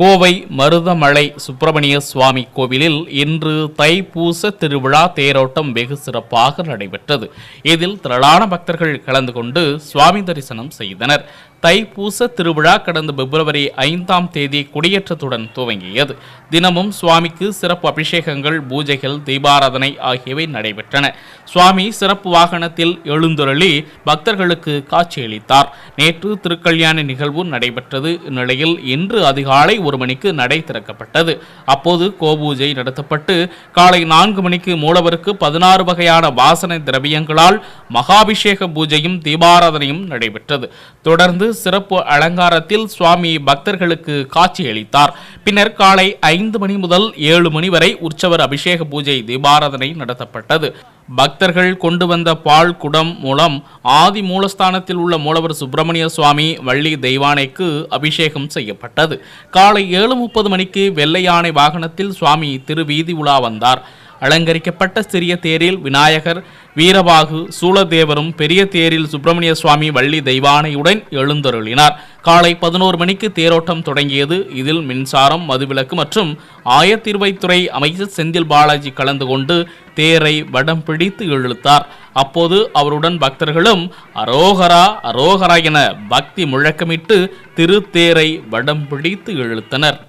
கோவை மருதமலை சுப்பிரமணிய சுவாமி கோவிலில் இன்று தைப்பூச திருவிழா தேரோட்டம் வெகு சிறப்பாக நடைபெற்றது. இதில் திரளான பக்தர்கள் கலந்து கொண்டு சுவாமி தரிசனம் செய்தனர். தைப்பூச திருவிழா கடந்த பிப்ரவரி ஐந்தாம் தேதி கொடியேற்றத்துடன் துவங்கியது. தினமும் சுவாமிக்கு சிறப்பு அபிஷேகங்கள் பூஜைகள் தீபாராதனை ஆகியவை நடைபெற்றன. சுவாமி சிறப்பு வாகனத்தில் எழுந்தருளி பக்தர்களுக்கு காட்சியளித்தார். நேற்று திருக்கல்யாண நிகழ்வு நடைபெற்றது. இந்நிலையில் இன்று அதிகாலை ஒரு மணிக்கு நடை திறக்கப்பட்டது. அப்போது கோபூஜை நடத்தப்பட்டு காலை நான்கு மணிக்கு மூலவருக்கு பதினாறு வகையான வாசனை திரவியங்களால் மகாபிஷேக பூஜையும் தீபாராதனையும் நடைபெற்றது. தொடர்ந்து சிறப்பு அலங்காரத்தில் சுவாமி பக்தர்களுக்கு காட்சியளித்தார். பின்னர் காலை ஐந்து மணி முதல் ஏழு மணி வரை உற்சவர் அபிஷேக பூஜை தீபாராதனை நடத்தப்பட்டது. பக்தர்கள் கொண்டு வந்த பால் குடம் மூலம் ஆதி மூலஸ்தானத்தில் உள்ள மூலவர் சுப்பிரமணிய சுவாமி வள்ளி தெய்வானைக்கு அபிஷேகம் செய்யப்பட்டது. காலை ஏழு முப்பது மணிக்கு வெள்ளை யானை வாகனத்தில் சுவாமி திருவீதி உலா வந்தார். அலங்கரிக்கப்பட்ட சிறிய தேரில் விநாயகர் வீரபாகு சூலதேவரும் பெரிய தேரில் சுப்பிரமணிய சுவாமி வள்ளி தெய்வானையுடன் எழுந்தருளினார். காலை பதினோரு மணிக்கு தேரோட்டம் தொடங்கியது. இதில் மின்சாரம் மதுவிலக்கு மற்றும் ஆயத்தீர்வைத்துறை அமைச்சர் செந்தில் பாலாஜி கலந்து கொண்டு தேரை வடம் பிடித்து இழுத்தார். அப்போது அவருடன் பக்தர்களும் அரோகரா அரோகரா என பக்தி முழக்கமிட்டு திருத்தேரை வடம் பிடித்து இழுத்தனர்.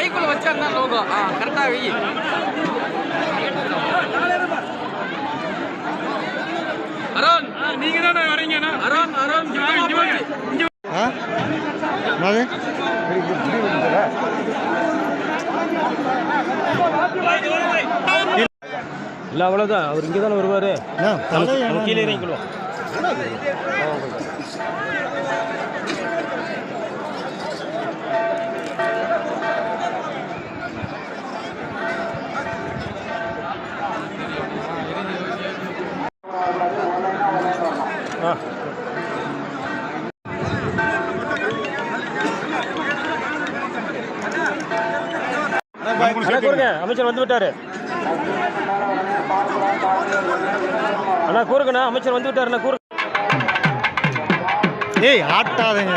பைக்குள்ள வச்சா தான் லோகோ ஆ கரெக்டாக வை. அருண். நீங்க தானே வரீங்க அருண் அருண் இல்லை அவ்வளோதான் அவர் இங்கே தானே வருவார் கீழே என்ன? அமைச்சர் வந்து விட்டாரு அண்ணா கூறுங்கண்ணா. அமைச்சர் வந்து விட்டாருண்ணா கூறு ஏய் ஆட்டாதீங்க.